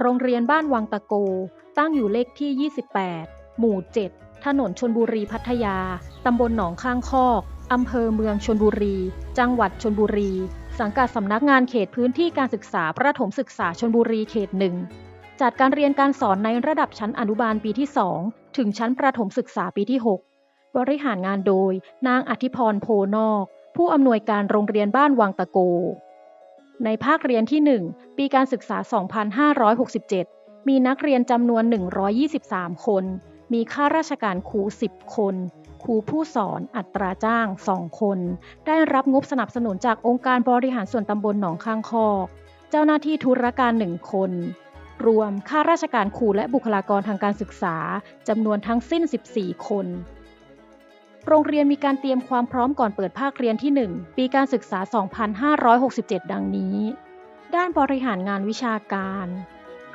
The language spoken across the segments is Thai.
โรงเรียนบ้านวังตะโก ตั้งอยู่เลขที่ 28 หมู่ 7 ถนนชนบุรีพัทยา ตำบลหนองข้างคอก อำเภอเมืองชนบุรี จังหวัดชนบุรี สังกัดสำนักงานเขตพื้นที่การศึกษาประถมศึกษาชนบุรีเขตหนึ่งจัดการเรียนการสอนในระดับชั้นอนุบาลปีที่ 2 ถึงชั้นประถมศึกษาปีที่ 6 บริหารงานโดย นางอธิพรโพนอก ผู้อำนวยการโรงเรียนบ้านวังตะโก ในภาคเรียนที่ 1 ปีการศึกษา 2567 มีนักเรียนจำนวน 123 คน มีข้าราชการครู 10 คน ครูผู้สอนอัตราจ้าง 2 คน ได้รับงบสนับสนุนจากองค์การบริหารส่วนตำบลหนองข้างคอก เจ้าหน้าที่ธุรการ 1 คน รวมข้าราชการครูและบุคลากรทางการศึกษาจำนวนทั้งสิ้น 14 คน โรงเรียนมีการเตรียมความพร้อมก่อนเปิดภาคเรียนที่ 1 ปีการศึกษา 2567 ดังนี้ ด้านบริหารงานวิชาการ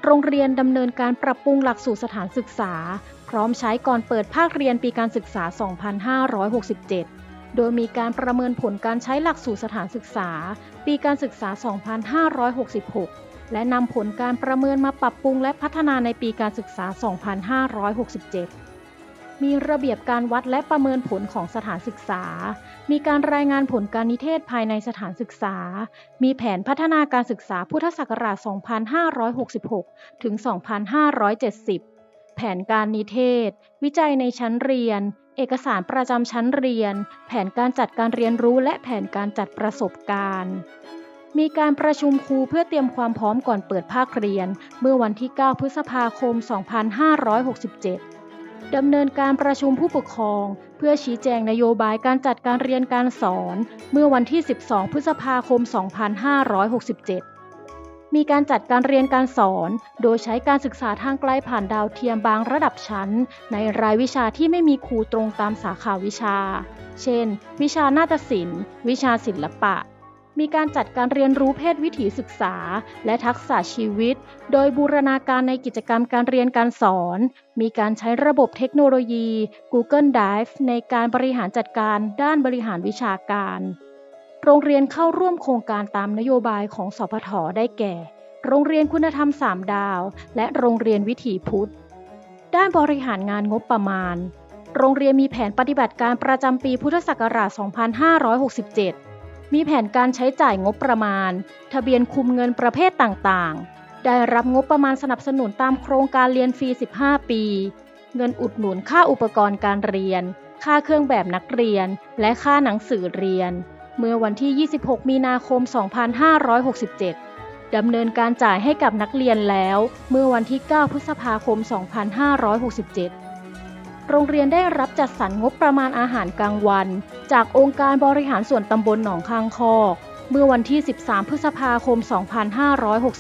โรงเรียนดำเนินการปรับปรุงหลักสูตรสถานศึกษา พร้อมใช้ก่อนเปิดภาคเรียนปีการศึกษา 2567 โดยมีการประเมินผลการใช้หลักสูตรสถานศึกษา ปีการศึกษา 2566 และนำผลการประเมินมาปรับปรุงและพัฒนาในปีการศึกษา 2567 มีระเบียบการวัดและประเมินผลของสถานศึกษา มีการรายงานผลการนิเทศภายในสถานศึกษา มีแผนพัฒนาการศึกษาพุทธศักราช 2566 ถึง 2570 แผนการนิเทศ วิจัยในชั้นเรียน เอกสารประจำชั้นเรียน แผนการจัดการเรียนรู้และแผนการจัดประสบการณ์มีการประชุมครูเพื่อเตรียมความพร้อมก่อนเปิดภาคเรียน เมื่อวันที่ 9 พฤษภาคม 2567 ดำเนินการประชุมผู้ปกครอง เพื่อชี้แจงนโยบายการจัดการเรียนการสอน เมื่อวันที่ 12 พฤษภาคม 2567 มีการจัดการเรียนการสอน โดยใช้การศึกษาทางไกลผ่านดาวเทียมบางระดับชั้น ในรายวิชาที่ไม่มีครูตรงตามสาขาวิชา เช่น วิชานาฏศิลป์ วิชาศิลปะ มีการจัดการเรียนรู้เพศวิถีศึกษา และทักษะชีวิต โดยบูรณาการในกิจกรรมการเรียนการสอน มีการใช้ระบบเทคโนโลยี Google Drive ในการบริหารจัดการด้านบริหารวิชาการ โรงเรียนเข้าร่วมโครงการตามนโยบายของสพทได้แก่ โรงเรียนคุณธรรม 3 ดาว และโรงเรียนวิถีพุทธ ด้านบริหารงานงบประมาณ โรงเรียนมีแผนปฏิบัติการประจำปีพุทธศักราช 2567 มีแผนการใช้จ่ายงบประมาณ ทะเบียนคุมเงินประเภทต่างๆ ได้รับงบประมาณสนับสนุนตามโครงการเรียนฟรี 15 ปี เงินอุดหนุนค่าอุปกรณ์การเรียน ค่าเครื่องแบบนักเรียน และค่าหนังสือเรียน เมื่อวันที่ 26 มีนาคม 2567 ดำเนินการจ่ายให้กับนักเรียนแล้ว เมื่อวันที่ 9 พฤษภาคม 2567 โรงเรียนได้รับจัดสรรงบประมาณอาหารกลางวัน จากองค์การบริหารส่วนตำบลหนองข้างคอกเมื่อวันที่ 13 พฤษภาคม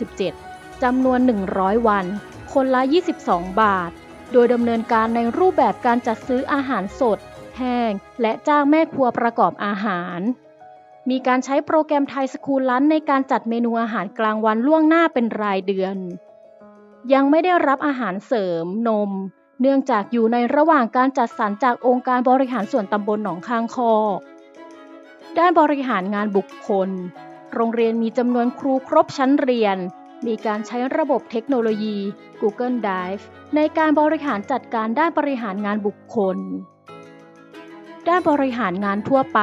2567 จำนวน 100 วัน คนละ 22 บาท โดยดำเนินการในรูปแบบการจัดซื้ออาหารสด แห้ง และจ้างแม่ครัวประกอบอาหาร มีการใช้โปรแกรมไทยสคูลลันในการจัดเมนูอาหารกลางวันล่วงหน้าเป็นรายเดือน ยังไม่ได้รับอาหารเสริม นม เนื่องจากอยู่ในระหว่างการจัดสรรจากองค์การบริหารส่วนตำบลหนองข้างคอ ด้านบริหารงานบุคคล โรงเรียนมีจำนวนครูครบชั้นเรียน มีการใช้ระบบเทคโนโลยี Google Drive ในการบริหารจัดการด้านบริหารงานบุคคล ด้านบริหารงานทั่วไป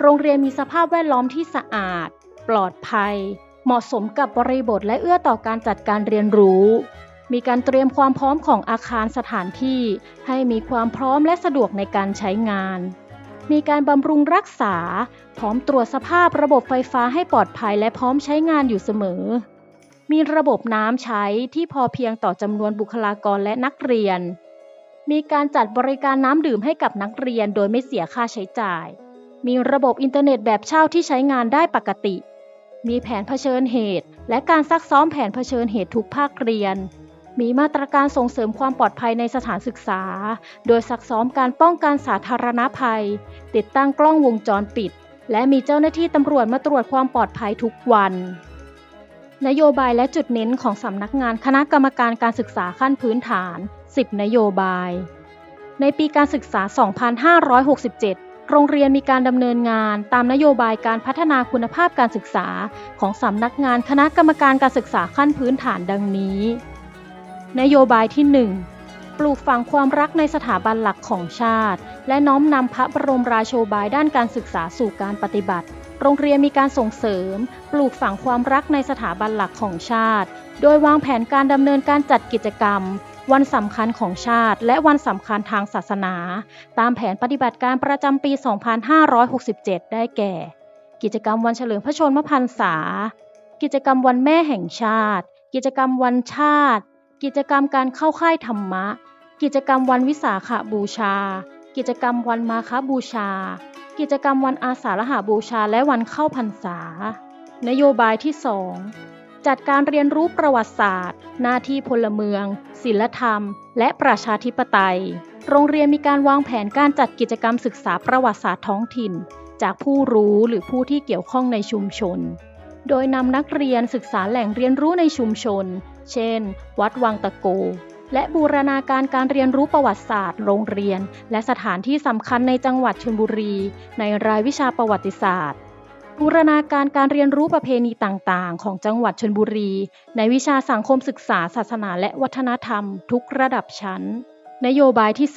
โรงเรียนมีสภาพแวดล้อมที่สะอาด ปลอดภัย เหมาะสมกับบริบทและเอื้อต่อการจัดการเรียนรู้ มีการเตรียมความพร้อมของอาคารสถานที่ ให้มีความพร้อมและสะดวกในการใช้งาน มีการบำรุงรักษา พร้อมตรวจสภาพระบบไฟฟ้าให้ปลอดภัยและพร้อมใช้งานอยู่เสมอ มีระบบน้ำใช้ที่พอเพียงต่อจำนวนบุคลากรและนักเรียน มีการจัดบริการน้ำดื่มให้กับนักเรียนโดยไม่เสียค่าใช้จ่าย มีระบบอินเทอร์เน็ตแบบเช่าที่ใช้งานได้ปกติมีแผนเผชิญเหตุ และการซักซ้อมแผนเผชิญเหตุทุกภาคเรียน มีมาตรการส่งเสริมความปลอดภัยในสถานศึกษา โดยซักซ้อมการป้องกันสาธารณภัย ติดตั้งกล้องวงจรปิด และมีเจ้าหน้าที่ตำรวจมาตรวจความปลอดภัยทุกวัน นโยบายและจุดเน้นของสำนักงานคณะกรรมการการศึกษาขั้นพื้นฐาน 10 นโยบาย ในปีการศึกษา 2567โรงเรียนมีการดำเนินงานตามนโยบายการพัฒนาคุณภาพการศึกษา ของสำนักงานคณะกรรมการการศึกษาขั้นพื้นฐานดังนี้ นโยบายที่ 1 ปลูกฝังความรักในสถาบันหลักของชาติ และน้อมนำพระบรมราโชบายด้านการศึกษาสู่การปฏิบัติ โรงเรียนมีการส่งเสริม ปลูกฝังความรักในสถาบันหลักของชาติ โดยวางแผนการดำเนินการจัดกิจกรรม วันสำคัญของชาติ และวันสำคัญทางศาสนา ตามแผนปฏิบัติการประจำปี 2567 ได้แก่ กิจกรรมวันเฉลิมพระชนมพรรษา กิจกรรมวันแม่แห่งชาติ กิจกรรมวันชาติ กิจกรรมการเข้าค่ายธรรมะ กิจกรรมวันวิสาขบูชา กิจกรรมวันมาคบูชา กิจกรรมวันอาสาฬหาบูชาและวันเข้าพรรษา นโยบายที่ 2 จัดการเรียนรู้ประวัติศาสตร์ หน้าที่พลเมือง ศิลธรรม และประชาธิปไตย โรงเรียนมีการวางแผนการจัดกิจกรรมศึกษาประวัติศาสตร์ท้องถิ่น จากผู้รู้หรือผู้ที่เกี่ยวข้องในชุมชน โดยนำนักเรียนศึกษาแหล่งเรียนรู้ในชุมชน เช่น วัดวังตะโก และบูรณาการการเรียนรู้ประวัติศาสตร์ โรงเรียน และสถานที่สำคัญในจังหวัดชลบุรี ในรายวิชาประวัติศาสตร์บูรณาการการเรียนรู้ประเพณีต่างๆ ของจังหวัดชลบุรี ในวิชาสังคมศึกษา ศาสนาและวัฒนธรรม ทุกระดับชั้น นโยบายที่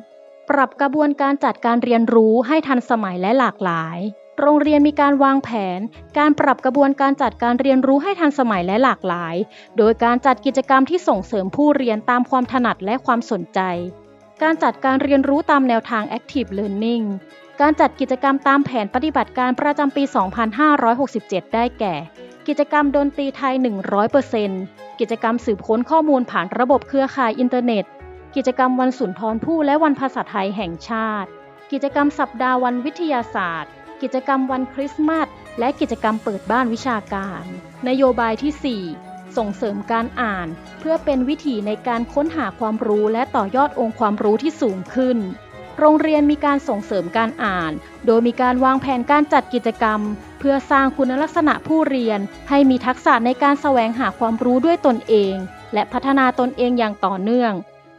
3 ปรับกระบวนการจัดการเรียนรู้ให้ทันสมัยและหลากหลาย โรงเรียนมีการวางแผน การปรับกระบวนการจัดการเรียนรู้ให้ทันสมัยและหลากหลาย โดยการจัดกิจกรรมที่ส่งเสริมผู้เรียนตามความถนัดและความสนใจ การจัดการเรียนรู้ตามแนวทาง Active Learning การจัดกิจกรรมตามแผนปฏิบัติการประจำปี 2567 ได้แก่ กิจกรรมดนตรีไทย 100%กิจกรรมสืบค้นข้อมูลผ่านระบบเครือข่ายอินเทอร์เน็ต กิจกรรมวันสุนทรภู่และวันภาษาไทยแห่งชาติ กิจกรรมสัปดาห์วันวิทยาศาสตร์ กิจกรรมวันคริสต์มาสและกิจกรรมเปิดบ้านวิชาการ นโยบายที่ 4 ส่งเสริมการอ่าน เพื่อเป็นวิถีในการค้นหาความรู้และต่อยอดองค์ความรู้ที่สูงขึ้น โรงเรียนมีการส่งเสริมการอ่าน โดยมีการวางแผนการจัดกิจกรรม เพื่อสร้างคุณลักษณะผู้เรียน ให้มีทักษะในการแสวงหาความรู้ด้วยตนเอง และพัฒนาตนเองอย่างต่อเนื่อง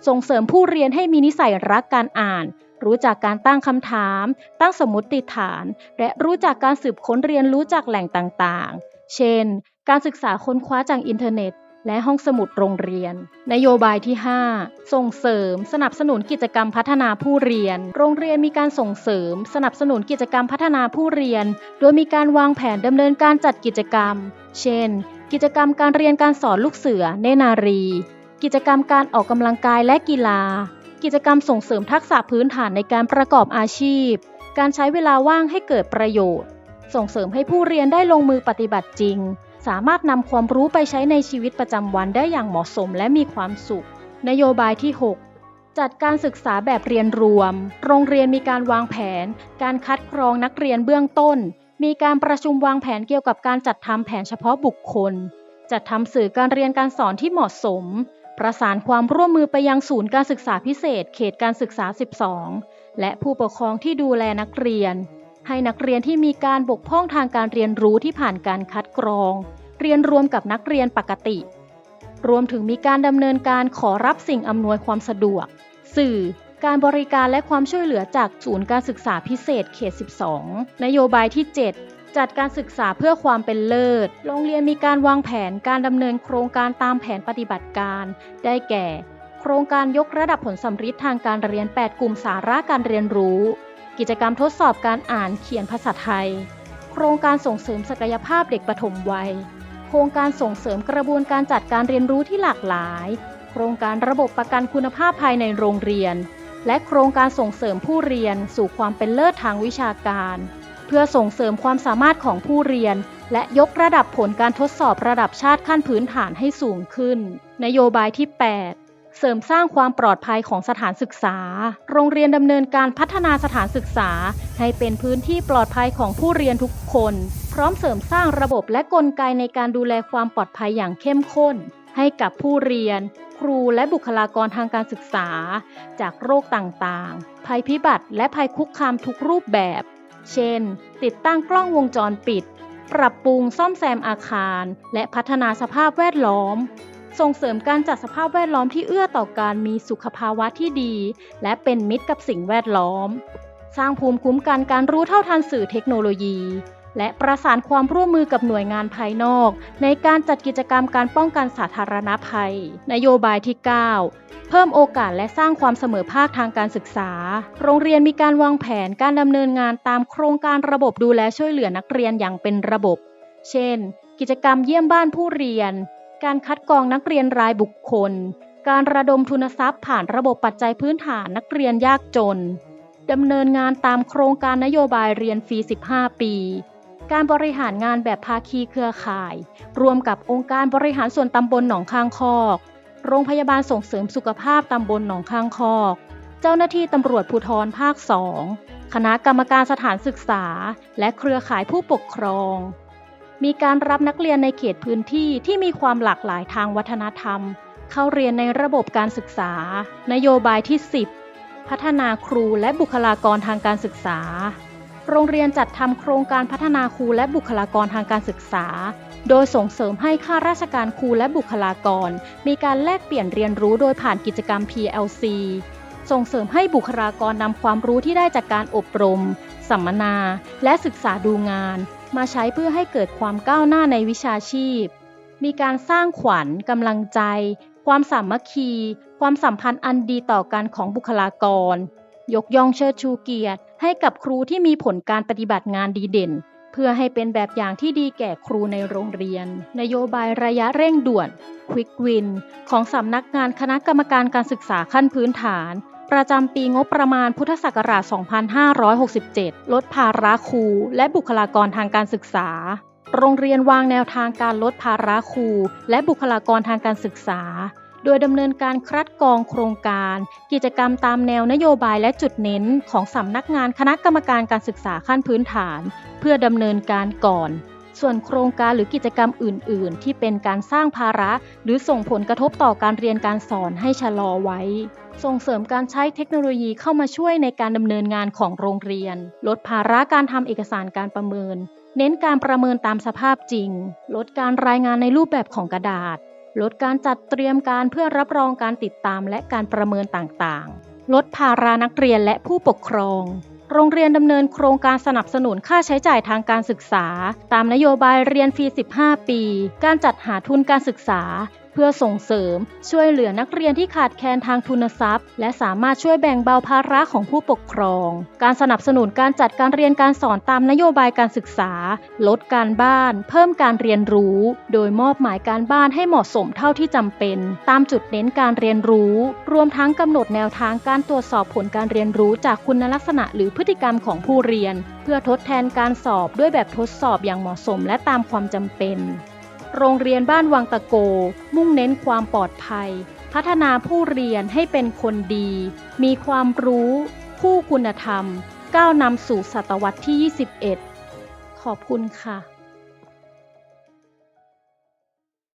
ส่งเสริมผู้เรียนให้มีนิสัยรักการอ่าน รู้จักการตั้งคำถาม ตั้งสมมติฐาน และรู้จักการสืบค้นเรียนรู้จากแหล่งต่างๆ เช่น การศึกษาค้นคว้าจากอินเทอร์เน็ต และห้องสมุดโรงเรียน นโยบายที่ 5 ส่งเสริม สนับสนุนกิจกรรมพัฒนาผู้เรียน โรงเรียนมีการส่งเสริม สนับสนุนกิจกรรมพัฒนาผู้เรียน โดยมีการวางแผนดำเนินการจัดกิจกรรม เช่น กิจกรรมการเรียนการสอนลูกเสือเนนารี กิจกรรมการออกกำลังกายและกีฬา กิจกรรมส่งเสริมทักษะพื้นฐานในการประกอบอาชีพ การใช้เวลาว่างให้เกิดประโยชน์ ส่งเสริมให้ผู้เรียนได้ลงมือปฏิบัติจริง สามารถนำความรู้ไปใช้ในชีวิตประจำวันได้อย่างเหมาะสมและมีความสุข นโยบายที่ 6จัดการศึกษาแบบเรียนรวม โรงเรียนมีการวางแผน การคัดกรองนักเรียนเบื้องต้น มีการประชุมวางแผนเกี่ยวกับการจัดทำแผนเฉพาะบุคคล จัดทำสื่อการเรียนการสอนที่เหมาะสม ประสานความร่วมมือไปยังศูนย์การศึกษาพิเศษ เขตการศึกษา 12 และผู้ปกครองที่ดูแลนักเรียน ให้นักเรียนที่มีการบกพร่องทางการเรียนรู้ที่ผ่านการคัดกรอง เรียนรวมกับนักเรียนปกติ รวมถึงมีการดำเนินการขอรับสิ่งอำนวยความสะดวก สื่อการบริการและความช่วยเหลือจากศูนย์การศึกษาพิเศษเขต 12 นโยบายที่ 7 จัดการศึกษาเพื่อความเป็นเลิศ โรงเรียนมีการวางแผนการดำเนินโครงการตามแผนปฏิบัติการ ได้แก่ โครงการยกระดับผลสัมฤทธิ์ทางการเรียน 8 กลุ่มสาระการเรียนรู้ กิจกรรมทดสอบการอ่านเขียนภาษาไทย โครงการส่งเสริมศักยภาพเด็กปฐมวัย โครงการส่งเสริมกระบวนการจัดการเรียนรู้ที่หลากหลาย โครงการระบบประกันคุณภาพภายในโรงเรียน และโครงการส่งเสริมผู้เรียนสู่ความเป็นเลิศทางวิชาการ พื่อส่งเสริมความสามารถของผู้เรียน และยกระดับผลการทดสอบระดับชาติขั้นพื้นฐานให้สูงขึ้น นโยบายที่ 8 เสริมสร้างความปลอดภัยของสถานศึกษา โรงเรียนดำเนินการพัฒนาสถานศึกษา ให้เป็นพื้นที่ปลอดภัยของผู้เรียนทุกคน พร้อมเสริมสร้างระบบและกลไกในการดูแลความปลอดภัยอย่างเข้มข้น ให้กับผู้เรียนครูและบุคลากรทางการศึกษา จากโรคต่างๆ ภัยพิบัติและภัยคุกคามทุกรูปแบบ เช่น ติดตั้งกล้องวงจรปิด ปรับปรุงซ่อมแซมอาคาร และพัฒนาสภาพแวดล้อม ส่งเสริมการจัดสภาพแวดล้อมที่เอื้อต่อการมีสุขภาวะที่ดี และเป็นมิตรกับสิ่งแวดล้อม สร้างภูมิคุ้มกันการรู้เท่าทันสื่อเทคโนโลยี และประสานความร่วมมือกับหน่วยงานภายนอก ในการจัดกิจกรรมการป้องกันสาธารณภัย นโยบายที่ 9 เพิ่มโอกาสและสร้างความเสมอภาคทางการศึกษา โรงเรียนมีการวางแผนการดำเนินงานตามโครงการระบบดูแลช่วยเหลือนักเรียนอย่างเป็นระบบ เช่น กิจกรรมเยี่ยมบ้านผู้เรียน การคัดกรองนักเรียนรายบุคคล การระดมทุนทรัพย์ผ่านระบบปัจจัยพื้นฐานนักเรียนยากจนดำเนินงานตามโครงการนโยบายเรียนฟรี 15 ปี การบริหารงานแบบภาคีเครือข่าย รวมกับองค์การบริหารส่วนตำบลหนองข้างคอก โรงพยาบาลส่งเสริมสุขภาพตำบลหนองข้างคอก เจ้าหน้าที่ตำรวจภูธรภาค2คณะกรรมการสถานศึกษา และเครือข่ายผู้ปกครอง มีการรับนักเรียนในเขตพื้นที่ที่มีความหลากหลายทางวัฒนธรรม เข้าเรียนในระบบการศึกษา นโยบายที่ 10 พัฒนาครูและบุคลากรทางการศึกษา โรงเรียนจัดทำโครงการพัฒนาครูและบุคลากรทางการศึกษา โดยส่งเสริมให้ข้าราชการครูและบุคลากร มีการแลกเปลี่ยนเรียนรู้โดยผ่านกิจกรรม PLC ส่งเสริมให้บุคลากรนำความรู้ที่ได้จากการอบรม สัมมนา และศึกษาดูงาน มาใช้เพื่อให้เกิดความก้าวหน้าในวิชาชีพ มีการสร้างขวัญกำลังใจ ความสามัคคี ความสัมพันธ์อันดีต่อกันของบุคลากร ยกย่องเชิดชูเกียรติ ให้กับครูที่มีผลการปฏิบัติงานดีเด่น เพื่อให้เป็นแบบอย่างที่ดีแก่ครูในโรงเรียน นโยบายระยะเร่งด่วน Quick Win ของสำนักงานคณะกรรมการการศึกษาขั้นพื้นฐาน ประจำปีงบประมาณพุทธศักราช 2567 ลดภาระครูและบุคลากรทางการศึกษาโรงเรียนวางแนวทางการลดภาระครูและบุคลากรทางการศึกษา โดยดำเนินการคัดกรองโครงการ กิจกรรมตามแนวนโยบายและจุดเน้นของสำนักงานคณะกรรมการการศึกษาขั้นพื้นฐาน เพื่อดำเนินการก่อน ส่วนโครงการหรือกิจกรรมอื่น ๆ ที่เป็นการสร้างภาระ หรือส่งผลกระทบต่อการเรียนการสอนให้ชะลอไว้ ส่งเสริมการใช้เทคโนโลยีเข้ามาช่วยในการดำเนินงานของโรงเรียน ลดภาระการทำเอกสารการประเมินเน้นการประเมินตามสภาพจริง ลดการรายงานในรูปแบบของกระดาษ ลดการจัดเตรียมการเพื่อรับรองการติดตามและการประเมินต่างๆ ลดภาระนักเรียนและผู้ปกครอง โรงเรียนดำเนินโครงการสนับสนุนค่าใช้จ่ายทางการศึกษา ตามนโยบายเรียนฟรี 15 ปี การจัดหาทุนการศึกษา เพื่อส่งเสริม ช่วยเหลือนักเรียนที่ขาดแคลนทางทุนทรัพย์ และสามารถช่วยแบ่งเบาภาระของผู้ปกครอง การสนับสนุนการจัดการเรียนการสอนตามนโยบายการศึกษา ลดการบ้าน เพิ่มการเรียนรู้ โดยมอบหมายการบ้านให้เหมาะสมเท่าที่จำเป็น ตามจุดเน้นการเรียนรู้ รวมทั้งกำหนดแนวทางการตรวจสอบผลการเรียนรู้จากคุณลักษณะหรือพฤติกรรมของผู้เรียน เพื่อทดแทนการสอบด้วยแบบทดสอบอย่างเหมาะสมและตามความจำเป็น โรงเรียนบ้านวังตะโก มุ่งเน้นความปลอดภัย พัฒนาผู้เรียนให้เป็นคนดี มีความรู้ผู้คุณธรรม ก้าวนำสู่ศตวรรษที่ 21 ขอบคุณค่ะ